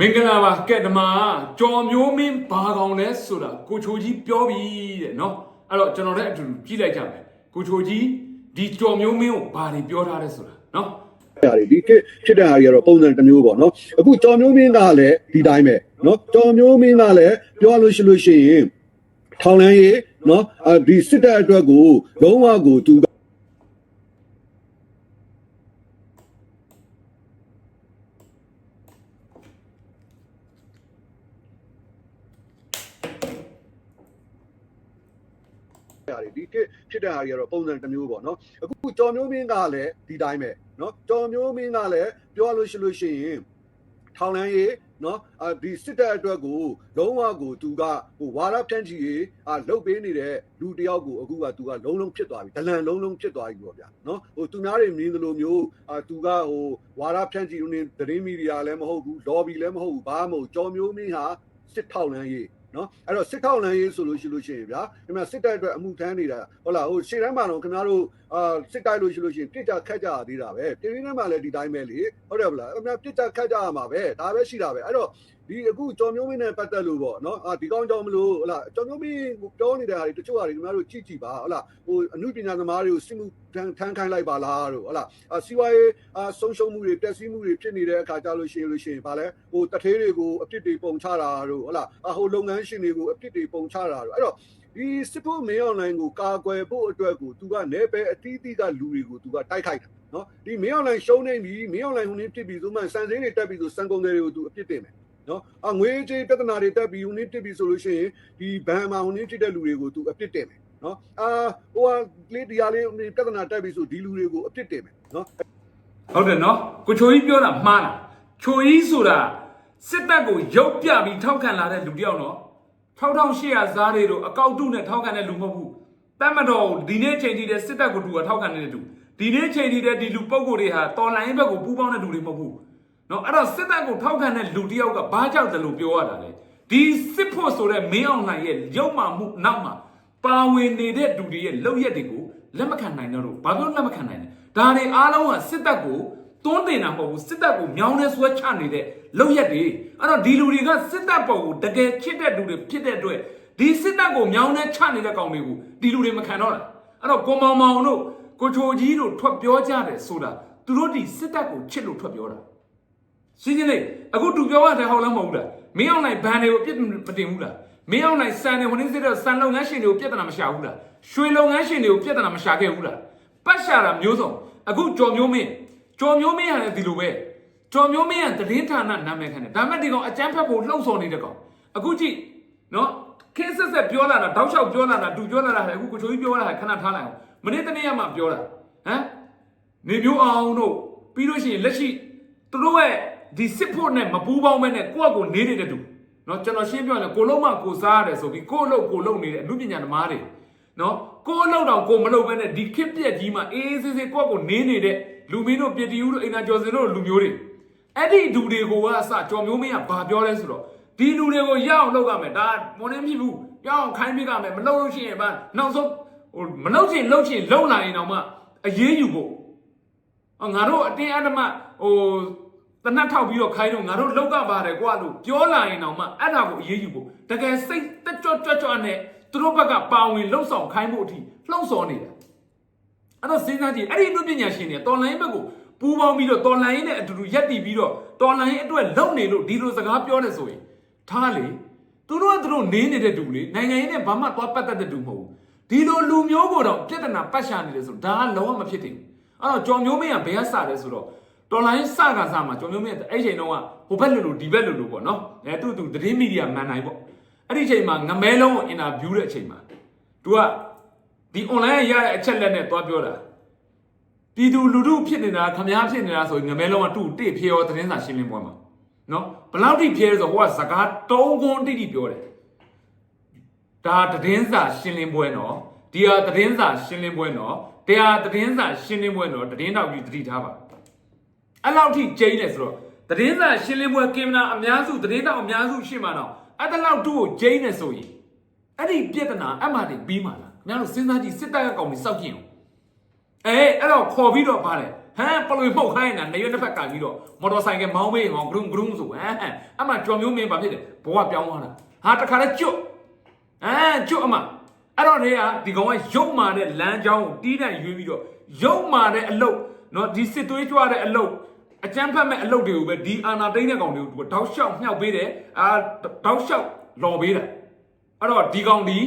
မင်္ဂလာပါကဲဓမ္မကြော်မျိုးမင်းဘာကောင်လဲဆိုတာကိုချိုကြီးပြောပြီတဲ့နော်အဲ့တော့ကျွန်တော်လည်းအတူတူကြည့်လိုက်ကြမယ်ကိုချိုကြီးဒီကြော်မျိုးမင်းကိုဘာတွေပြောထားလဲဆိုတာနော်ရတယ်ဒီခေတ်ဖြစ်တဲ့ဟာတွေကတော့ပုံစံတစ်မျိုးပေါ့နော်အခုကြော်မျိုးမင်းကလည်းဒီတိုင်းပဲနော်ကြော်မျိုးမင်းကလည်းပြောလို့ရှိလို့ရှိရင်ထောင်လန်းရေးနော်အဲဒီစစ်တပ်အတွက်ကိုလုံးဝကိုသူက ရတယ်ဒီခေတ်ဖြစ်တဲ့ဟာတွေကတော့ပုံစံတစ်မျိုးပေါ့နော်အခုကြော်မျိုးမင်းကလည်းဒီတိုင်းပဲနော်ကြော်မျိုးမင်းကလည်းပြောလို့ရှိလို့ရှိရင်ထောင်လန်းရေးနော်အဲဒီစစ်တပ်အတွက်ကိုလုံးဝကိုသူကဟိုဝါရဖြန့်ချီရေးအာလုတ်ပေးနေတဲ့လူတစ်ယောက်ကိုအခုကသူကလုံးလုံးဖြစ်သွားပြီဒလန်လုံးလုံးဖြစ်သွားပြီပေါ့ဗျာနော်ဟိုသူများတွေမြင်သလိုမျိုးအာသူကဟိုဝါရဖြန့်ချီနေသတင်းမီဒီယာလည်းမဟုတ်ဘူးလော်ဘီလည်းမဟုတ်ဘူးဘာမှမဟုတ်ကြော်မျိုးမင်းဟာစစ်ထောက်လန်းရေး နော်အဲ့တော့စစ်ထောက်လန်းရေးဆိုလို့ရှိလို့ရှိရင်ဗျာခင်ဗျာစစ်တပ်အတွက်အမှုထမ်းနေတာဟုတ်လားဟိုရှေ့တန်းမှာတော့ခင်ဗျားတို့အာစစ်တိုက်လို့ရှိလို့ရှိရင်ပြစ်ကြခတ်ကြရသေးတာပဲပြည်ရင်းထဲမှာလည်းဒီတိုင်းပဲလေဟုတ်တယ်ဗလားခင်ဗျာပြစ်ကြခတ်ကြရမှာပဲဒါပဲရှိတာပဲအဲ့တော့ ဒီအခုကြော်မျိုးမင်းနဲ့ပတ်သက်လို့ပေါ့နော်အာဒီကောင်းကြောင့်မလို့ဟုတ်လားကြော်မျိုးမင်းပြောနေတဲ့ဟာတွေတချို့ဟာတွေခင်ဗျားတို့ကြည့်ကြည့်ပါဟုတ်လားဟိုအမှုပညာသမားတွေကိုစစ်မှုထမ်းထမ်းခိုင်းလိုက်ပါလားတို့ဟုတ်လားအာစီဝါရေးအာဆုံးရှုံးမှုတွေတက်စီးမှုတွေဖြစ်နေတဲ့အခါကြလို့ရှိရင်လို့ရှိရင်ဗာလဲဟိုတထေးတွေကိုအပြစ်တွေပုံချတာတို့ဟုတ်လားအာဟိုလုပ်ငန်းရှင်တွေကိုအပြစ်တွေပုံချတာတို့အဲ့တော့ဒီစစ်ဖို့မင်းအွန်လိုင်းကိုကာကွယ်ဖို့အတွက်ကိုသူကနေပဲအတီးတီးကလူတွေကိုသူကတိုက်ခိုက်တာနော်ဒီမင်းအွန်လိုင်းရှုံးနေပြီမင်းအွန်လိုင်းဟိုနေ့ဖြစ်ပြီဆိုမှစံစင်းတွေတက်ပြီဆိုစံကုန်တွေကိုသူအပြစ်တင်မယ် နော်အငွေကြေးပြဿနာတွေတက်ပြီဟိုနေ့တက်ပြီဆိုလို့ရှိရင်ဒီဘန်မှာဟိုနေ့ဖြစ်တဲ့လူတွေကိုသူအပြစ်တင်မယ်နော်အာဟိုကလေးတရားလေးပြဿနာတက်ပြီဆိုဒီလူတွေကိုအပြစ်တင်မယ်နော်ဟုတ်တယ်နော်ကိုချိုကြီးပြောတာမှားတာချိုကြီးဆိုတာစစ်တပ်ကိုရုပ်ပြပြီးထောက်ခံလာတဲ့လူတစ်ယောက်နော်6800ဇားတွေတို့အကောက်တုနဲ့ထောက်ခံတဲ့လူမဟုတ်ဘူးတတ်မတော်ကိုဒီနေ့ချိန်ထိတဲ့စစ်တပ်ကိုတူကထောက်ခံနေတဲ့လူဒီနေ့ချိန်ထိတဲ့ဒီလူပုံကိုယ်တွေဟာတော်လိုင်းဘက်ကိုပူးပေါင်းတဲ့လူတွေမဟုတ်ဘူး နော်အဲ့တော့စစ်တပ်ကိုထောက်ခံတဲ့လူတစ်ယောက်ကဘာကြောက်တယ်လို့ပြောရတာလဲဒီစစ်ဖို့ဆိုတဲ့မင်းအောင်လှိုင်ရဲ့ရုပ်မှမှုနောက်မှာပါဝင်နေတဲ့လူတွေရဲ့လောက်ရက်တွေကိုလက်မခံနိုင်တော့လို့ဘာလို့လက်မခံနိုင်လဲဒါတွေအားလုံးကစစ်တပ်ကိုတွန်းတင်တာမဟုတ်ဘူးစစ်တပ်ကိုမြောင်းနေဆွဲချနေတဲ့လောက်ရက်တွေအဲ့တော့ဒီလူတွေကစစ်တပ်ပေါ်ကိုတကယ်ချစ်တဲ့လူတွေဖြစ်တဲ့အတွက်ဒီစစ်တပ်ကိုမြောင်းနေချနေတဲ့ကောင်တွေကိုဒီလူတွေမခံတော့တာအဲ့တော့ကိုမောင်မောင်တို့ကိုချိုကြီးတို့ထွက်ပြောကြတယ်ဆိုတာသူတို့ဒီစစ်တပ်ကိုချစ်လို့ထွက်ပြောတာ ရှင်းရှင်းလေးအခုတူပြောရတယ်ဟောက်လည်းမဟုတ်ဘူးလားမင်းအောင်နိုင်ဘန်တွေကိုပြစ်မတင်ဘူးလားမင်းအောင်နိုင်စံတွေဝင်စစ်တော့စံလုပ်ငန်းရှင်တွေကိုပြဿနာမရှာဘူးလားရွှေလုပ်ငန်းရှင်တွေကိုပြဿနာမရှာခဲ့ဘူးလားပတ်ရှာတာမျိုးစုံအခုကြော်မျိုးမင်းကျော်မျိုးမင်းရတယ်ဒီလိုပဲကျော်မျိုးမင်းကသတင်းဌာနနာမည်ခံတယ်ဒါမဲ့ဒီကောင်အကျန်းဖက်ဖို့လှုပ်ဆော်နေတဲ့ကောင်အခုကြည့်နော်ခင်းဆက်ဆက်ပြောလာတာတောက်လျှောက်ပြောလာတာတူပြောလာတာဟဲ့အခုကိုချိုကြီးပြောလာတာခဏထားလိုက်အောင်မနေ့တနေ့ကမှပြောတာဟမ်နေမျိုးအောင်တို့ပြီးလို့ရှိရင်လက်ရှိသူတို့ရဲ့ ဒီစစ်ဖို့နဲ့မပူးပေါင်းမဲနဲ့ကိုယ့်အကိုနေနေတဲ့တူနော်ကျွန်တော်ရှင်းပြရရင်ကိုလုံးမကိုစားရတယ်ဆိုပြီးကိုယ့်အလုပ်ကိုလုပ်နေတဲ့အမှုပညာသမားတွေနော်ကိုယ့်အလုပ်တော့ကိုမလုပ်ဘဲနဲ့ဒီခစ်ပြက်ကြီးမှာအေးအေးဆေးဆေးကိုယ့်အကိုနေနေတဲ့လူမင်းတို့ပြည်တီဦးတို့အိမ်သာကျော်စင်တို့လူမျိုးတွေအဲ့ဒီလူတွေကိုကအစကြော်မျိုးမင်းကဘာပြောလဲဆိုတော့ဒီလူတွေကိုရအောင်လုပ်ရမယ်ဒါမွန်နေဖြစ်ဘူးရအောင်ခိုင်းပြရမယ်မလုပ်လို့ရှိရင်ဘာနောက်ဆုံးဟိုမလုပ်ချင်လုပ်ချင်လုပ်လာရင်တော့မှအရေးယူဖို့အော်ငါတို့အတင်းအဓမ္မဟို တနတ်ထောက်ပြီးတော့ခိုင်းတော့ငါတို့လောက်ကပါတယ်ကွာလို့ပြောလာရင်တော့မှအဲ့ဒါကိုအရေးယူဖို့တကယ်စိတ်တက်ကြွကြွကြွနဲ့သူတို့ဘက်ကပါဝင်လှုပ်ဆောင်ခိုင်းဖို့အထိလှုပ်ဆော်နေတာအဲ့တော့စဉ်းစားကြည့်အဲ့ဒီလူပညာရှင်တွေတော်လိုင်းဘက်ကိုပူးပေါင်းပြီးတော့တော်လိုင်းနဲ့အတူတူရက်တည်ပြီးတော့တော်လိုင်းအတွက်လုံနေလို့ဒီလိုစကားပြောနေဆိုရင်ထားလေသူတို့ကသူတို့နေနေတဲ့တူလေနိုင်ငံရေးနဲ့ဘာမှသွားပတ်သက်တဲ့တူမဟုတ်ဘူးဒီလိုလူမျိုးကိုတော့ပြဿနာပတ်ရှာနေတယ်ဆိုဒါကလုံးဝမဖြစ်သင့်ဘူးအဲ့တော့ကြော်မျိုးမင်းကဘယ်ကစလဲဆိုတော့ တော်လိုင်းစကစမှာကြော်မျိုးမင်းအဲ့ချိန်တုန်းကဟိုဘက်လူလူဒီဘက်လူလူပေါ့နော်အဲသူ့သူသတင်းမီဒီယာမန်နိုင်ပေါ့အဲ့ဒီချိန်မှာငမဲလုံးကိုအင်တာဗျူးတဲ့အချိန်မှာ तू ကဒီ online ရတဲ့အချက်လက်နဲ့သွားပြောတာပြည်သူလူထုဖြစ်နေတာခမားဖြစ်နေတာဆိုရင်ငမဲလုံးကသူ့တိဖြေရောသတင်းစာရှင်းလင်းပွဲမှာနော်ဘယ်လောက်ထိဖြေလဲဆိုတော့ဟိုကစကားတုံးခွန်းတိတိပြောတယ်ဒါသတင်းစာရှင်းလင်းပွဲနော်ဒီဟာသတင်းစာရှင်းလင်းပွဲနော်တရားသတင်းစာရှင်းလင်းပွဲနော်သတင်းတောက်ကြီးတတိထားပါ အဲ့လောက်ထိကျိန်းတယ်ဆိုတော့သတင်းစာရှင်းလင်းပွဲကင်မရာအများစုသတင်းတောက်အများစုရှင်းမှာတော့အဲ့တလောက်တူကိုကျိန်းတယ်ဆိုရင်အဲ့ဒီပြဿနာအမှန်တင်ပြီးမှာလားခင်ဗျားတို့စဉ်းစားကြည့်စစ်တပ်ကကောင်ကြီးစောက်ကြည့်အောင်အေးအဲ့တော့ခေါ်ပြီးတော့ပါတယ်ဟဟမ်ပလွေပုတ်ခိုင်းနေတာနေရွက်တစ်ဖက်ကပြီးတော့မော်တော်ဆိုင်ကမောင်းမေးငေါဂရုံဂရုံဆိုဟမ်အမှကြော်မျိုးမင်းဘာဖြစ်လဲဘဝပြောင်းသွားတာဟာတခါလဲကျွတ်အဲကျွတ်အမအဲ့တော့နေကဒီကောင်ကရုပ်မာတဲ့လမ်းကြောင်းကိုတီးတန့်ရွေးပြီးတော့ရုပ်မာတဲ့အလုတ်နော်ဒီစစ်သွေးကြွတဲ့အလုတ် အကျန်းဖတ်မဲ့အလုတ်တွေကိုပဲဒီအာနာတိန်တဲ့ကောင်တွေကိုသူကတောက်လျှောက်မြှောက်ပေးတယ်အာတောက်လျှောက်လော်ပေးတာအဲ့တော့ဒီကောင်ဒီ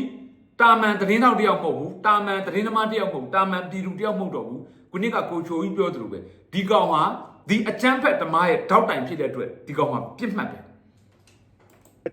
တာမန်သတင်းတောက်တယောက်မဟုတ်ဘူးတာမန်သတင်းသမားတယောက်မဟုတ်ဘူးတာမန်ပြည်သူတယောက်မဟုတ်တော့ဘူးခုနကကိုချိုကြီးပြောသလိုပဲဒီကောင်ဟာဒီအကျန်းဖက်တမားရဲ့တောက်တိုင်ဖြစ်တဲ့အတွက်ဒီကောင်ဟာပြစ်မှတ်တယ်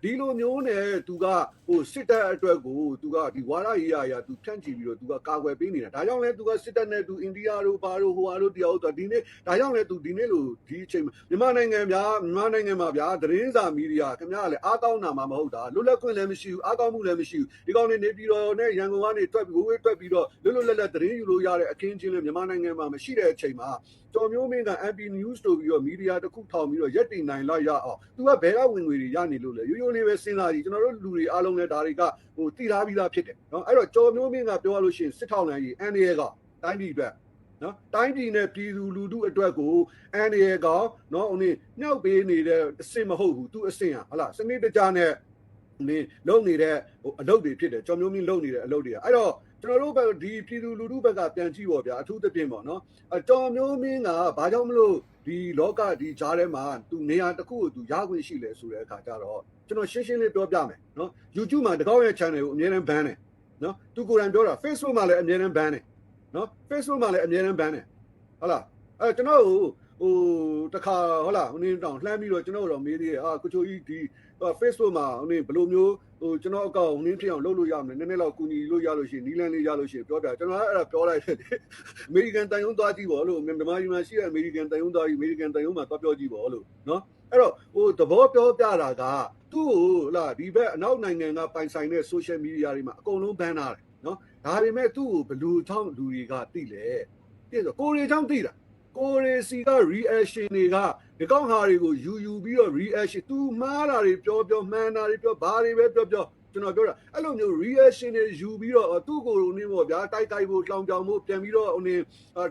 ဒီလိုမျိုးနဲ့သူကဟိုစစ်တပ်အတွက်ကိုသူကဒီဝါရရေးရရာသူဖြန့်ချီပြီးတော့သူကကာကွယ်ပေးနေတာဒါကြောင့်လဲသူကစစ်တပ်နဲ့သူအိန္ဒိယတို့ဘာတို့ဟိုဟာတို့တရားတို့ဒီနေ့ဒါကြောင့်လဲသူဒီနေ့လို့ဒီအချိန်မှာမြန်မာနိုင်ငံဗျာမြန်မာနိုင်ငံမှာဗျာသတင်းစာမီဒီယာခင်ဗျားလည်းအားကောင်းတာမှမဟုတ်တာလွတ်လပ်ခွင့်လည်းမရှိဘူးအားကောင်းမှုလည်းမရှိဘူးဒီကောင်နေနေပြည်တော်နဲ့ရန်ကုန်ကနေတွက်ပြီးဝေးဝေးတွက်ပြီးတော့လွတ်လွတ်လပ်လပ်သတင်းယူလို့ရတဲ့အခင်းချင်းလည်းမြန်မာနိုင်ငံမှာမရှိတဲ့အချိန်မှာကျော်မျိုးမင်းက MP News တို့ပြီးတော့မီဒီယာတစ်ခုထောင်ပြီးတော့ရက်တင်နိုင်လိုက်ရအောင်သူကဘယ်ကဝင်ငွေတွေရနေလို့လဲရိုးရိုးလေးပဲစဉ်းစားကြည့်ကျွန်တော်တို့လူတွေအားလုံးလည်းဒါတွေကဟိုတည်ထားပြီးသားဖြစ်တယ်နော်အဲ့တော့ကျော်မျိုးမင်းကပြောရလို့ရှိရင်စစ်ထောင်နိုင်ရေး NDA ကတိုင်းပြည်အတွက်နော်တိုင်းပြည်နဲ့ပြည်သူလူထုအတွက်ကိုအန်ရဲကောင်နော်ဦးနေညှောက်ပေးနေတဲ့အစင်မဟုတ်ဘူးသူအစင်ဟာဟလားစနစ်တကျနဲ့နေလုံနေတဲ့ဟိုအလုပ်တွေဖြစ်တယ်ကြော်မျိုးမျိုးလုံနေတဲ့အလုပ်တွေကအဲ့တော့ ကျွန်တော်တို့ဘက်ဒီပြည်သူလူထုဘက်ကပြန်ကြည့်ပေါ့ဗျာအထူးသဖြင့်ပေါ့နော်အကျော်မျိုးမင်းကဘာကြောင့်မလို့ဒီလောကဒီဂျားထဲမှာသူနေရာတစ်ခုကိုသူရခွင့်ရှိလဲဆိုတဲ့အခါကျတော့ကျွန်တော်ရှင်းရှင်းလေးပြောပြမယ်နော် YouTube မှာတကောက်ရဲ့ channel ကိုအမြဲတမ်း ban တယ်နော်သူကိုယ်တိုင်ပြောတာ Facebook မှာလည်းအမြဲတမ်း ban တယ်နော် Facebook မှာလည်းအမြဲတမ်း ban တယ်ဟုတ်လားအဲကျွန်တော်ဟိုဟိုတခါဟုတ်လားဟိုနေတောင်လှမ်းပြီးတော့ကျွန်တော်တော့မေးသေးတယ်အာကိုချိုကြီးဒီ Facebook မှာဟိုနေဘယ်လိုမျိုးဟိုကျွန်တော်အကောင့်ဟိုနေဖြစ်အောင်လုပ်လို့ရမလဲနည်းနည်းတော့ကူညီလို့ရလို့ရှိရင်နီးလန်းလေးရလို့ရှိရင်ပြောပြကျွန်တော်အဲ့ဒါပြောလိုက်တယ်အမေရိကန်တန်ယုံသွားကြည့်ပေါ့လို့မြန်မာပြည်မှာရှိတဲ့အမေရိကန်တန်ယုံသွားကြည့်အမေရိကန်တန်ယုံမှာသွားပြောကြည့်ပေါ့လို့နော်အဲ့တော့ဟိုသဘောပြောပြတာကသူ့ကိုလာဒီဘက်အနောက်နိုင်ငံကပိုင်ဆိုင်တဲ့ social media တွေမှာအကုန်လုံး ban ထားတယ်နော်ဒါပေမဲ့သူ့ကိုဘလူးချောင်းလူတွေကသိလေပြည့်ဆိုကိုရီချောင်းသိတာကိုရီစီက reaction တွေက ဒီကောင်းဟာတွေကိုယူယူပြီးတော့ reaction သူမှားတာတွေပြောပြောမှန်တာတွေပြောဘာတွေပဲပြောပြောကျွန်တော်ပြောတာအဲ့လိုမျိုး reaction တွေယူပြီးတော့သူ့ကိုယ်နေပေါ့ဗျာတိုက်တိုက်ဖို့လောင်ပြောင်ဖို့ပြန်ပြီးတော့ဟိုနေ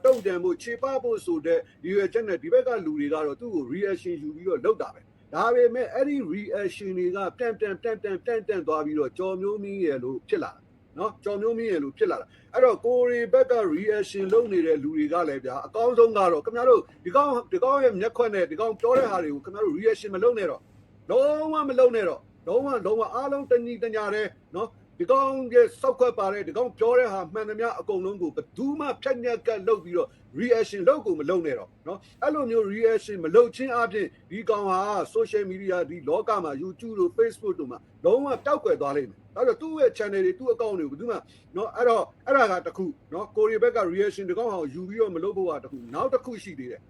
တုံ့ပြန်ဖို့ခြေပဖို့ဆိုတဲ့ဒီရွယ်ချက်နဲ့ဒီဘက်ကလူတွေကတော့သူ့ကို reaction ယူပြီးတော့လုပ်တာပဲဒါပေမဲ့အဲ့ဒီ reaction တွေကတန်တန်တန်တန်တန်တန်သွားပြီးတော့ကြော်မျိုးမင်းရဲ့လို့ဖြစ်လာတာ နော်ကြော်မျိုးမင်းရဲ့လို့ဖြစ်လာတာအဲ့တော့ကိုရီဘက်က reaction လုပ်နေတဲ့လူတွေကလည်းဗျာအကောင်းဆုံးကတော့ခင်ဗျားတို့ဒီကောင်ဒီကောင်ရဲ့မျက်ခွက်နဲ့ဒီကောင်ပြောတဲ့ဟာတွေကိုခင်ဗျားတို့ reaction မလုပ်နဲ့တော့လုံးဝမလုပ်နဲ့တော့လုံးဝလုံးဝအားလုံးတညီတညာတဲ့နော် ဒီကောင်ရဲ့စောက်ခွက်ပါတဲ့ဒီကောင်ပြောတဲ့ဟာမှန်သမျှအကုန်လုံးကိုဘယ်သူမှဖြတ်ညက်ကတ်လုပ်ပြီးတော့ reaction လုပ်ကိုမလုပ်နဲ့တော့เนาะအဲ့လိုမျိုး reaction မလုပ်ချင်းအပြင်ဒီကောင်ဟာ social media ဒီလောကမှာ YouTube တို့ Facebook တို့မှာလုံးဝတောက်ကွယ်သွားလိမ့်မယ်အဲ့တော့သူ့ရဲ့ channel တွေသူ့ account တွေကိုဘယ်သူမှเนาะအဲ့တော့အဲ့ဒါကတစ်ခုเนาะကိုရီဘက်က reaction ဒီကောင်ဟာယူပြီးတော့မလုပ်ဖို့ကတစ်ခုနောက်တစ်ခုရှိသေးတယ်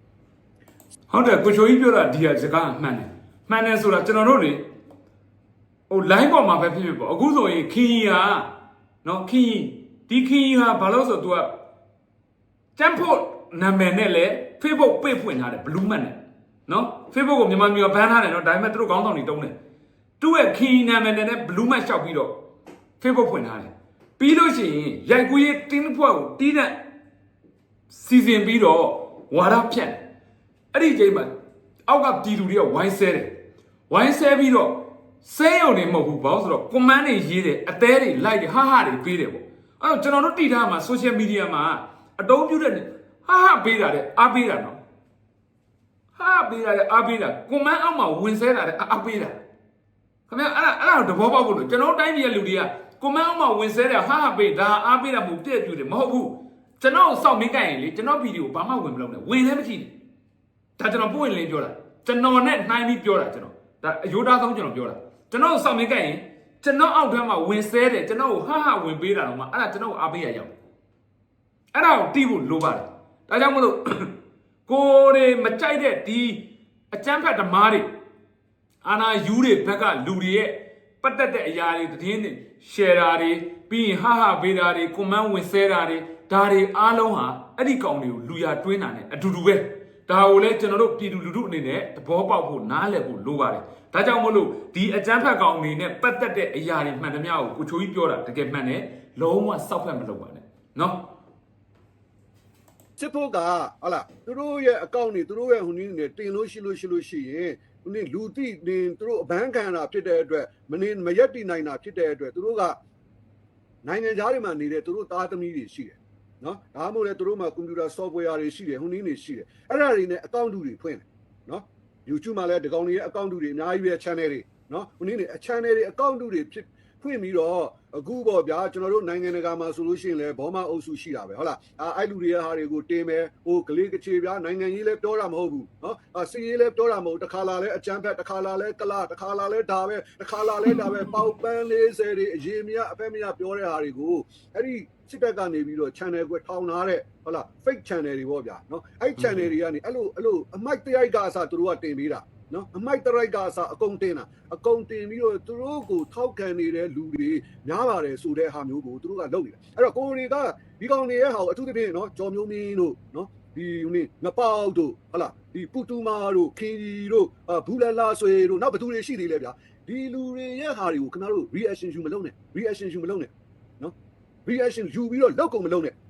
ဟုတ်တယ်ကိုချိုကြီးပြောတာဒီဟာစကားအမှန်တယ်မှန်တယ်ဆိုတာကျွန်တော်တို့လေ ဟို line ပေါ်မှာပဲဖြစ်ဖြစ်ပေါ့အခုဆိုရင်ခင်းကြီးဟာနော်ခင်းကြီးဒီခင်းကြီးဟာဘာလို့ဆိုတော့ तू ကကျန်းဖို့နာမည်နဲ့လေ Facebook ပိတ်ဖွင့်ထားတယ် blue man နဲ့နော် Facebook ကိုမြန်မာမျိုးဘန်းထားတယ်နော်ဒါပေမဲ့သူတို့ခေါင်းဆောင်တွေတုံးတယ်သူ့ရဲ့ခင်းကြီးနာမည်နဲ့ blue man ရှောက်ပြီးတော့ Facebook ဖွင့်ထားတယ်ပြီးလို့ရှိရင်ရိုက်ကူးရေးတင်းဖွဲ့ကိုတီးတဲ့စီစဉ်ပြီးတော့ဝါရဖြတ်တယ်အဲ့ဒီချိန်မှာအောက်ကပြည်သူတွေကဝိုင်းဆဲတယ်ဝိုင်းဆဲပြီးတော့ ဆဲရုံနေမဟုတ်ဘူးဘာလို့ဆိုတော့ command တွေရေးတယ်အသေးတွေလိုက်တယ်ဟာဟာတွေပေးတယ်ပေါ့အဲ့တော့ကျွန်တော်တို့တည်ထားမှာ social media မှာအတုံးပြုတဲ့ဟာဟာပေးတာတဲ့အားပေးတာနော်ဟာပေးတာတဲ့အားပေးတာ command အောက်မှာဝင်ဆဲတာတဲ့အားပေးတာခင်ဗျအဲ့ဒါအဲ့ဒါတဘောပေါက်ဖို့လို့ကျွန်တော်တိုင်းပြည်ရဲ့လူတွေက command အောက်မှာဝင်ဆဲတယ်ဟာဟာပေးဒါအားပေးတာမဟုတ်တဲ့ပြူတယ်မဟုတ်ဘူးကျွန်တော်စောင့်မင်းကြရင်လေကျွန်တော်ဗီဒီယိုဘာမှဝင်မလုပ်နဲ့ဝင်လည်းမရှိဘူးဒါကျွန်တော်ပွင့်လင်းပြောတာကျွန်တော်နဲ့နှိုင်းပြီးပြောတာကျွန်တော်ဒါအယိုးသားဆုံးကျွန်တော်ပြောတာ ကျွန်တော်စောင့်မင်းကရင်ကျွန်တော်အောက်ထဲမှာဝင်ဆဲတယ်ကျွန်တော်ကိုဟာဟာဝင်ပေးတာတော့မှအဲ့ဒါကျွန်တော်ကိုအားပေးရရောက်အဲ့ဒါကိုတီးဖို့လိုပါတယ်ဒါကြောင့်မလို့ကိုယ်တွေမကြိုက်တဲ့ဒီအကျန်းဖက်ဓမားတွေအာနာယူတွေဘက်ကလူတွေရဲ့ပတ်သက်တဲ့အရာတွေသတင်းတွေ share တာတွေပြီးရင်ဟာဟာပေးတာတွေ comment ဝင်ဆဲတာတွေဒါတွေအားလုံးဟာအဲ့ဒီကောင်တွေကိုလူရတွင်းတာ ਨੇ အတူတူပဲ ဒါကိုလည်းကျွန်တော်တို့ပြည်သူလူထုအနေနဲ့သဘောပေါက်ဖို့နားလည်ဖို့လိုပါတယ်။ဒါကြောင့်မို့လို့ဒီအကြမ်းဖက်ကောင်အနေနဲ့ပတ်သက်တဲ့အရာတွေမှန်သမျှကိုကိုချိုကြီးပြောတာတကယ်မှန်တယ်။လုံးဝစောက်ဖက်မလုပ်ပါနဲ့။နော်စစ်ဖို့ကဟာလာသူတို့ရဲ့အကောင့်တွေသူတို့ရဲ့ဟိုနည်းနေတင်လို့ရှိလို့ရှိလို့ရှိရင်ဟိုနည်းလူတိတင်သူတို့အဘန်းခံတာဖြစ်တဲ့အတွက်မနေမရက်တည်နိုင်တာဖြစ်တဲ့အတွက်သူတို့ကနိုင်ငံသားတွေမှာနေတဲ့သူတို့သားသမီးတွေရှိတယ် နော်ဒါမှမဟုတ်လေသူတို့မှာကွန်ပျူတာ software တွေရှိတယ်ဟိုနည်းနေရှိတယ်အဲ့ဒါတွေနဲ့အကောင့်တူတွေဖွင့်တယ်နော် YouTube မှာလည်းဒီကောင်တွေရဲ့အကောင့်တူတွေအများကြီးပဲ channel တွေနော်ဟိုနည်းနေအ channel တွေအကောင့်တူတွေဖြစ်ဖွင့်ပြီးတော့အခုပေါ့ဗျာကျွန်တော်တို့နိုင်ငံတကာမှာဆိုလို့ရှိရင်လည်းဘောမအုပ်စုရှိတာပဲဟုတ်လားအာအဲ့လူတွေရဲ့ဟာတွေကိုတင်မယ်ဟိုကလေးကချေဗျာနိုင်ငံကြီးလည်းပြောတာမဟုတ်ဘူးနော်အာစီရေးလည်းပြောတာမဟုတ်တစ်ခါလာလဲအချမ်းဖက်တစ်ခါလာလဲကလာတစ်ခါလာလဲဒါပဲတစ်ခါလာလဲဒါပဲပေါက်ပန်း40တွေအရေးမရအဖက်မရပြောတဲ့ဟာတွေကိုအဲ့ဒီ စစ်တပ်ကနေပြီးတော့ channel ကိုထောင်ထားတဲ့ဟုတ်လား fake channel တွေပေါ့ဗျာနော်အဲ့ channel တွေကနေအဲ့လိုအဲ့လိုအမိုက်တရိုက်ကအစားသူတို့ကတင်ပေးတာနော်အမိုက်တရိုက်ကအစားအကုန်တင်တာအကုန်တင်ပြီးတော့သူတို့ကိုထောက်ခံနေတဲ့လူတွေများပါတယ်ဆိုတဲ့ဟာမျိုးကိုသူတို့ကလုပ်နေတာအဲ့တော့ကိုရီကဒီကောင်တွေရဲ့ဟာကိုအထူးသဖြင့်နော်ကြော်မျိုးမင်းတို့နော်ဒီဟိုနေငပေါက်တို့ဟုတ်လားဒီပူတူမာတို့ခင်ကြီးတို့အာဘူးလာလာဆွေတို့နောက်ဘသူတွေရှိသေးလဲဗျာဒီလူတွေရဲ့ဟာတွေကိုခင်ဗျားတို့ reaction ယူမလုပ်နဲ့ reaction ယူမလုပ်နဲ့နော် reaction ယူပြီးတော့လောက်ကုန်မလုပ်နဲ့နော်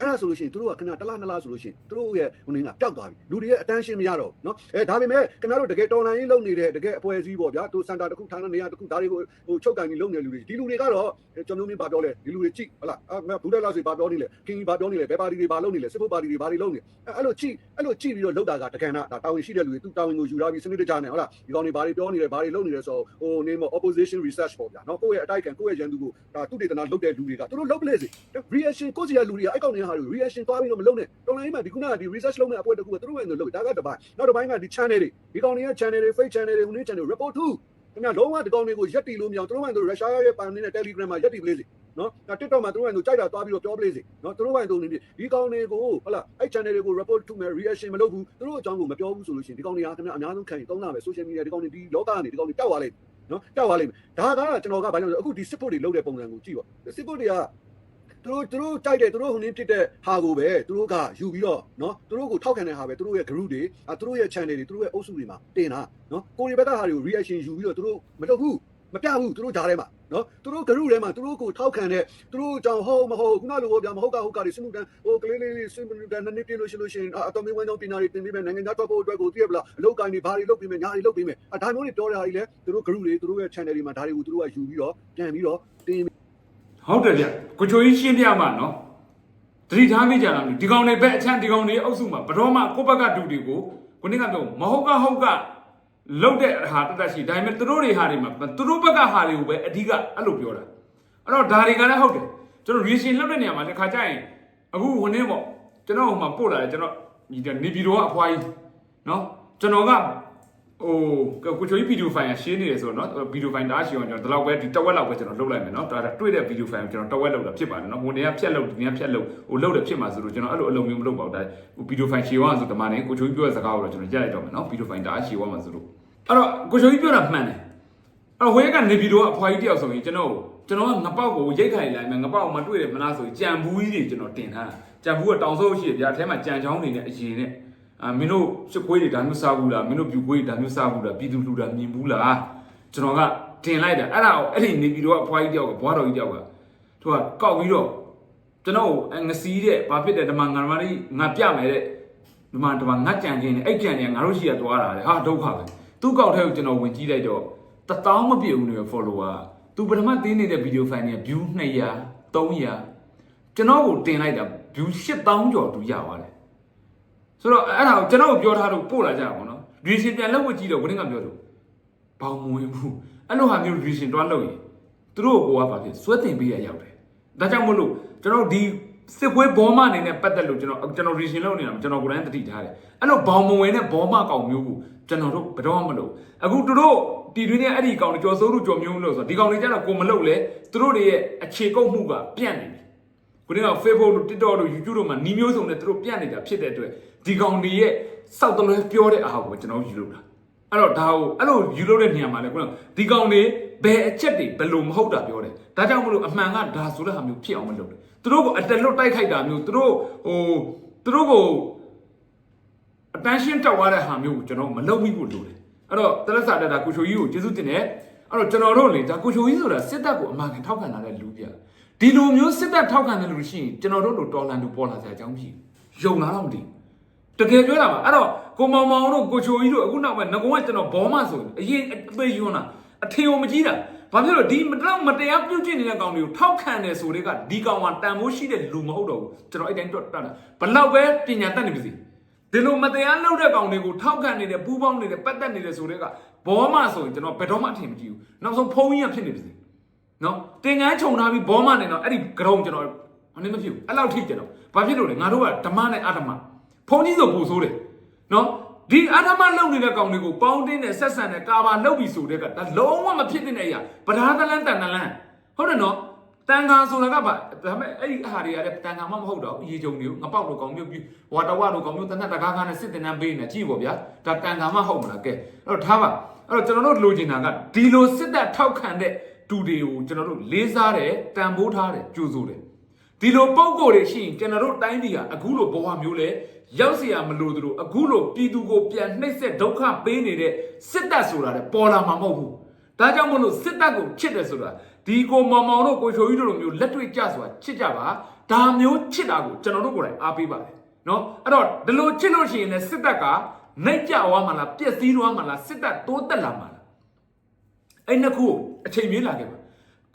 အဲ့ဒါဆိုလို့ရှိရင်တို့ကခဏတစ်လားနှစ်လားဆိုလို့ရှိရင်တို့ရဲ့ဟိုနေကပျောက်သွားပြီလူတွေရဲ့ attention မရတော့ဘူးနော်အဲဒါပေမဲ့ခင်ဗျားတို့တကယ်တော်လိုင်းရေးလုပ်နေတဲ့တကယ်အဖွဲ့အစည်းပေါ့ဗျာတို့စင်တာတစ်ခုထားတဲ့နေရာတစ်ခုဒါတွေကိုဟိုချုပ်ကန်ပြီးလုပ်နေတဲ့လူတွေဒီလူတွေကတော့ကျွန်တော်မျိုးမင်းဘာပြောလဲဒီလူတွေကြည့်ဟုတ်လားအာဘူးတက်လားဆိုဘာပြောနေလဲခင်ကြီးဘာပြောနေလဲဘယ်ပါတီတွေဘာလုပ်နေလဲစစ်ဖို့ပါတီတွေဘာတွေလုပ်နေအဲ့လိုကြည့်အဲ့လိုကြည့်ပြီးတော့လုပ်တာကတကယ်နာဒါတာဝန်ရှိတဲ့လူတွေသူတာဝန်ကိုယူထားပြီးစနစ်တကျနဲ့ဟုတ်လားဒီကောင်တွေဘာတွေပြောနေလဲဘာတွေလုပ်နေလဲဆိုဟိုနေမ opposition research ပေါ့ဗျာနော်ကိုယ့်ရဲ့အတိုက်ခံကိုယ့်ရဲ့ရန်သူကိုဒါသူတေသနာလုပ်တဲ့လူတွေကသူတို့လုပ်ပလေစေ reaction ကိုယ့်စီရလူတွေကအဲ့ကောင်တွေဟာ reaction သွားပြီးတော့မလုပ်နဲ့တော်လိုင်းမှာဒီခုနကဒီ research လုပ်မဲ့အဖွဲ့တကူကသူတို့ဝင်လို့လုပ်ဒါကတပိုင်းနောက်တစ်ပိုင်းကဒီ channel တွေဒီကောင်တွေရဲ့ channel တွေ fake channel တွေဟိုနေ့ channel report to ခင်ဗျာလုံးဝဒီကောင်တွေကိုရက်တီလို့မရအောင်သူတို့ဝင်သူရုရှားရဲ့ပန်နေတဲ့ Telegram မှာရက်တီပလေးစေနော်ဒါ TikTok မှာသူတို့ဝင်သူကြိုက်တာသွားပြီးတော့ပြောပလေးစေနော်သူတို့ဝင်သူနေပြီဒီကောင်တွေကိုဟုတ်လားအဲ့ channel တွေကို report to မဲ့ reaction မလုပ်ဘူးသူတို့အကြောင်းကိုမပြောဘူးဆိုလို့ရှိရင်ဒီကောင်တွေကခင်ဗျာအများဆုံးခံရင်သုံးတာပဲ social media ဒီကောင်တွေဒီလောကကနေဒီကောင်တွေတောက်သွားလိမ့်မယ်နော်တောက်သွားလိမ့်မယ်ဒါကကျွန်တော်ကဘာလို့လဲအခုဒီ support တွေလုပ်တဲ့ပုံစံကိုကြည့်ပါ support တွေက သူတို့သူတို့တိုက်တယ်သူတို့ဟိုနင်းဖြစ်တဲ့ဟာကိုပဲသူတို့ကယူပြီးတော့နော်သူတို့ကိုထောက်ခံတဲ့ဟာပဲသူတို့ရဲ့ group တွေအဲသူတို့ရဲ့ channel တွေသူတို့ရဲ့အုပ်စုတွေမှာတင်တာနော်ကိုရီဘက်ကဟာတွေကို reaction ယူပြီးတော့သူတို့မလုပ်ဘူးမပြဘူးသူတို့ဓာတ်ထဲမှာနော်သူတို့ group ထဲမှာသူတို့ကိုထောက်ခံတဲ့သူတို့ကြောင့်ဟုတ်မဟုတ်ခုနလိုဟောပြမဟုတ်ကဟုတ်ကတွေစမှုတန်းဟိုကလေးလေးလေးစမှုတန်းနှစ်နှစ်ပြည့်လို့ရှိလို့ရှိရင်အတော်မင်းဝန်ကြောင့်ပညာတွေတင်ပြီးပဲနိုင်ငံသားထွက်ဖို့အတွက်ကိုသိရပလားအလုပ်ကိုင်းတွေဘာတွေလုပ်ပြီးမယ်ညာတွေလုပ်ပြီးမယ်အတိုင်းမျိုးတွေပြောတဲ့ဟာတွေလည်းသူတို့ group တွေသူတို့ရဲ့ channel တွေမှာဒါတွေကိုသူတို့ကယူပြီးတော့ပြန်ပြီးတော့တင် ဟုတ်တယ်ဗျကိုချိုကြီးရှင်းပြမှာနော်တတိထားမိကြလားဒီကောင်တွေဘက်အချမ်းဒီကောင်တွေအုပ်စုမှာဘတော်မှကိုယ့်ဘက်ကဒူတွေကိုကိုနေ့ကပြောမဟုတ်ကဟုတ်ကလုတ်တဲ့ဟာတတ်ရှိဒါပေမဲ့သူတို့တွေဟာတွေမှာသူတို့ဘက်ကဟာတွေကိုပဲအဓိကအဲ့လိုပြောတာအဲ့တော့ဒါတွေကလည်းဟုတ်တယ်ကျွန်တော် reaction လုပ်တဲ့နေရာမှာတစ်ခါကျရင်အခုဝင်နေပေါ့ကျွန်တော်ဟိုမှာပို့လာတယ်ကျွန်တော်ဒီနေပြည်တော်ကအဖွားကြီးနော်ကျွန်တော်က ဟိုကိုချိုကြီးဗီဒီယိုဖိုင်ရှင်းနေတယ်ဆိုတော့နော်ဗီဒီယိုဖိုင်တားရှင်းအောင်ကျွန်တော်ဒီလောက်ပဲဒီတဝက်လောက်ပဲကျွန်တော်လုပ်လိုက်မယ်နော်ဒါတွေ့တဲ့ဗီဒီယိုဖိုင်ကိုကျွန်တော်တဝက်လောက်တာဖြစ်ပါတယ်နော်ဟိုနေကဖြက်လောက်ဒီနေကဖြက်လောက်ဟိုလောက်တယ်ဖြစ်မှာဆိုတော့ကျွန်တော်အဲ့လိုအလုပ်မျိုးမလုပ်ပါဘူးဒါဗီဒီယိုဖိုင်ရှင်းအောင်ဆိုဒီမှာနေကိုချိုကြီးပြောတဲ့စကားကိုတော့ကျွန်တော်ကြားလိုက်တော့မယ်နော်ဗီဒီယိုဖိုင်တားရှင်းအောင်မှာဆိုတော့အဲ့တော့ကိုချိုကြီးပြောတာမှန်တယ်အဲ့ဝဲကနေပြည်တော်အဖွာကြီးတယောက်ဆိုရင်ကျွန်တော်ကျွန်တော်ကငပောက်ကိုရိတ်ခိုင်လိုက်မယ်ငပောက်မှာတွေ့တယ်မလားဆိုကြံဘူးကြီးတွေကျွန်တော်တင်ထားတာကြံဘူးကတောင်စိုးရှိတယ်ဗျာအဲထဲမှာကြံချောင်းတွေနဲ့အရင်နဲ့ အာမင်းတို့စစ်ခွေးတွေဒါမျိုးစားဘူးလားမင်းတို့ပြူခွေးတွေဒါမျိုးစားဘူးလားပြည်သူလူတာမြင်ဘူးလားကျွန်တော်ကတင်လိုက်တာအဲ့ဒါအဲ့ဒီနေပြည်တော်ကဘွားကြီးတယောက်ကဘွားတော်ကြီးတယောက်ကသူကကောက်ပြီးတော့ကျွန်တော်ငစီးတဲ့ဘာဖြစ်တယ်ဓမ္မငါဓမ္မလေးငါပြမယ်တဲ့ဓမ္မဓမ္မငါကြံခြင်းနဲ့အဲ့ကြံခြင်းငါတို့ရှိရသွားတာလေဟာဒုက္ခပဲသူ့ကောက်ထဲကိုကျွန်တော်ဝင်ကြည့်လိုက်တော့တသောင်းမပြည့်ဘူးနေ follower သူပထမတင်းနေတဲ့ဗီဒီယိုဖိုင်တွေက view 200 300ကျွန်တော်ကိုတင်လိုက်တာ view 8000ကျော်သူရပါတယ် ဆိုတော့အဲ့ဒါကိုကျွန်တော်ကိုပြောထားလို့ပို့လာကြတာပေါ့နော်ရီရှင်ပြန်လောက်ဝကြည့်တော့ဝင်းကပြောလို့ဘောင်မဝင်ဘူးအဲ့လိုဟာမျိုးရီရှင်တွားလို့ရင်သူတို့ကိုကဘာဖြစ်စွဲတင်ပေးရရောက်တယ်ဒါကြောင့်မို့လို့ကျွန်တော်ဒီစစ်ပွဲဘောမအနေနဲ့ပတ်သက်လို့ကျွန်တော်ကျွန်တော်ရီရှင်လုပ်နေတာကျွန်တော်ကိုယ်တိုင်တတိထားတယ်အဲ့လိုဘောင်မဝင်တဲ့ဘောမကောင်မျိုးကိုကျွန်တော်တို့ဘယ်တော့မှမလုပ်အခုသူတို့တီတွင်းနဲ့အဲ့ဒီကောင်ကြော်စိုးလို့ကြော်မျိုးလို့ဆိုတော့ဒီကောင်တွေကျတော့ကိုမလုပ်လဲသူတို့တွေရဲ့အခြေကုပ်မှုကပြန့်နေပြီခုနက Facebook တို့ TikTok တို့ YouTube တို့မှာနီးမျိုးစုံနဲ့သူတို့ပြန့်နေတာဖြစ်တဲ့အတွက် ဒီကောင်တွေရဲ့စောက်တလွဲပြောတဲ့အဟာကိုကျွန်တော်ယူလို့တာအဲ့တော့ဒါကိုအဲ့လိုယူလို့တဲ့နေရာမှာလဲခုနကဒီကောင်တွေဘယ်အချက်တွေဘယ်လိုမဟုတ်တာပြောတယ်ဒါကြောင့်မလို့အမှန်ကဒါဆိုတဲ့ဟာမျိုးဖြစ်အောင်မလုပ်တယ်သူတို့ကိုအတက်လွတ်တိုက်ခိုက်တာမျိုးသူတို့ဟိုသူတို့ကို attention တက်သွားတဲ့ဟာမျိုးကိုကျွန်တော်မလုပ်မိဖို့လိုတယ်အဲ့တော့တလက်စာတက်တာကိုချိုကြီးကိုကျေးဇူးတင်တယ်အဲ့တော့ကျွန်တော်တို့လေဒါကိုချိုကြီးဆိုတာစစ်တပ်ကိုအမှန်ကန်ထောက်ခံလာတဲ့လူပြဒီလိုမျိုးစစ်တပ်ထောက်ခံတဲ့လူရှိရင်ကျွန်တော်တို့လိုတော်လန်တူပေါ်လာစရာအကြောင်းမရှိဘူးယုံလားတော့မသိဘူး တကယ်ပြောတာပါအဲ့တော့ကိုမောင်မောင်တို့ကိုချိုကြီးတို့အခုနောက်ပိုင်းငကုံကကျွန်တော်ဘောမဆိုရင်အရင်အသေးယွန်းတာအထင်ကိုမကြီးတာဘာဖြစ်လို့ဒီမတော်မတရားပြုတ်ကျင့်နေတဲ့ကောင်တွေကိုထောက်ခံတယ်ဆိုတဲ့ကဒီကောင်ကတန်ဖိုးရှိတဲ့လူမဟုတ်တော့ဘူးကျွန်တော်အဲ့တိုင်းတွတ်တာဘလောက်ပဲပညာတတ်နေပါစေဒီလိုမတရားလုပ်တဲ့ကောင်တွေကိုထောက်ခံနေတဲ့ပူးပေါင်းနေတဲ့ပတ်သက်နေတဲ့ဆိုတဲ့ကဘောမဆိုရင်ကျွန်တော်ဘယ်တော့မှအထင်မကြီးဘူးနောက်ဆုံးဖုံးကြီးကဖြစ်နေပါစေနော်တင်ငန်းခြုံထားပြီးဘောမနေတော့အဲ့ဒီဂရုံကျွန်တော်မနေမဖြစ်ဘူးအဲ့လောက်ထိကျွန်တော်ဘာဖြစ်လို့လဲငါတို့ကဓမ္မနဲ့အဓမ္မ ဖုန်းကြီးဆိုပူဆိုးတယ်နော်ဒီအဓမ္မလုံနေတဲ့ကောင်တွေကိုပေါင်းတင်းနဲ့ဆက်ဆံနဲ့ကာဘာလှုပ်ပြီးဆိုတဲ့ကဒါလုံးဝမဖြစ်တဲ့အရာဗဒါသလန်းတန်တလန်းဟုတ်တယ်နော်တန်ခါဆိုတာကပါဒါပေမဲ့အဲ့ဒီအဟာတွေကလည်းတန်ခါမှမဟုတ်တော့ဘူးရေကြုံတွေကိုငပေါက်လိုကောင်မျိုးပြီးဝါတဝါလိုကောင်မျိုးတနတ်တကားကားနဲ့စစ်တင်နှမ်းပေးနေကြည့်ပေါ့ဗျာဒါတန်ခါမှဟုတ်မလားကဲအဲ့တော့ထားပါအဲ့တော့ကျွန်တော်တို့လိုချင်တာကဒီလိုစစ်တပ်ထောက်ခံတဲ့တူတွေကိုကျွန်တော်တို့လေးစားတယ်တန်ဖိုးထားတယ်ကြိုးစိုးတယ် ဒီလိုပုံကိုယ်တွေရှိရင်ကျွန်တော်တို့တိုင်းပြည်ကအခုလိုဘဝမျိုးလဲရောက်เสียမလို့တို့အခုလိုပြည်သူကိုပြန်နှိပ်စက်ဒုက္ခပေးနေတဲ့စစ်တပ်ဆိုတာလေပေါ်လာမှာမဟုတ်ဘူးဒါကြောင့်မလို့စစ်တပ်ကိုချစ်တယ်ဆိုတာဒီကိုမောင်မောင်တို့ကိုချိုကြီးတို့လိုမျိုးလက်တွေ့ကြဆိုတာချစ်ကြပါဒါမျိုးချစ်တာကိုကျွန်တော်တို့ကိုယ်တိုင်အားပေးပါတယ်နော်အဲ့တော့ဒီလိုချစ်လို့ရှိရင်လည်းစစ်တပ်ကနှိပ်ကြဝါမှာလားပျက်စီးသွားမှာလားစစ်တပ်တိုးတက်လာမှာလား အဲ့နှစ်ခုကိုအချိန်မြေးလာခဲ့ပါ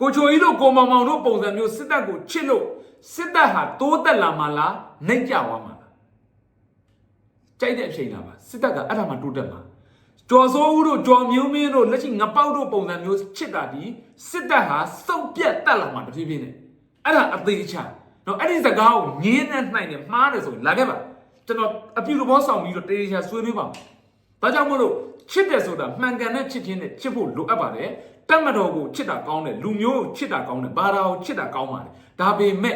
ကိုချိုကြီးတို့ကိုမောင်မောင်တို့ပုံစံမျိုးစစ်တပ်ကိုချစ်လို့ စစ်တပ်ဟာတိုးတက်လာမှလားနှိပ်ကြသွားမှာလားကြိုက်တဲ့အချိန်လာပါစစ်တပ်ကအဲ့ဒါမှတိုးတက်မှာကျော်စိုးဦးတို့ကျော်မျိုးမင်းတို့လက်ရှိငပေါက်တို့ပုံစံမျိုးချစ်တာဒီစစ်တပ်ဟာစုပ်ပြတ်တက်လာမှာတဖြည်းဖြည်းနဲ့အဲ့ဒါအသေးချာနော်အဲ့ဒီစကားကိုငင်းနဲ့နှိုက်နဲ့မှားတယ်ဆိုရင်လာခဲ့ပါကျွန်တော်အပြူတဘောဆောင်ပြီးတော့တေးချာဆွေးပေးပါမယ်ဒါကြောင့်မို့လို့ချစ်တယ်ဆိုတာမှန်ကန်တဲ့ချစ်ခြင်းနဲ့ချစ်ဖို့လိုအပ်ပါတယ်။တတ်မတော်ကိုချစ်တာကောင်းတယ်လူမျိုးကိုချစ်တာကောင်းတယ်ဘာသာကိုချစ်တာကောင်းပါတယ်။ဒါပေမဲ့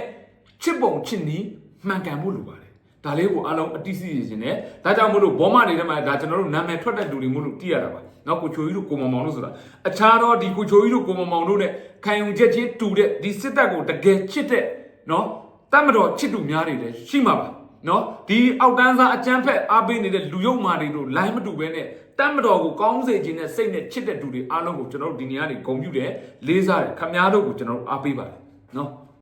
ချစ်ပုံချစ်နည်းမှန်ကန်ဖို့လိုပါတယ်။ဒါလေးကိုအားလုံးအတိအကျခြင်းနဲ့ဒါကြောင့်မို့လို့ဘောမတွေထဲမှာဒါကျွန်တော်တို့နာမည်ထွက်တဲ့လူတွေမို့လို့သိရတာပါ။နောက်ကိုချိုကြီးတို့ကိုမောင်မောင်တို့ဆိုတာအခြားတော့ဒီကိုချိုကြီးတို့ကိုမောင်မောင်တို့နဲ့ခံယူချက်ချင်းတူတဲ့ဒီစစ်တပ်ကိုတကယ်ချစ်တဲ့နော်တတ်မတော်ချစ်သူများတွေလည်းရှိမှာပါ။ နော်ဒီအောက်တန်းစားအကျန်းဖက်အားပေးနေတဲ့လူယုံမာတွေတို့လိုင်းမတူပဲနဲ့တတ်မတော်ကိုကောင်းစေခြင်းနဲ့စိတ်နဲ့ချစ်တဲ့သူတွေအားလုံးကိုကျွန်တော်တို့ဒီနေရာနေဂုဏ်ပြုတယ်လေးစားတယ်ခမားတို့ကိုကျွန်တော်တို့အားပေးပါတယ်နော်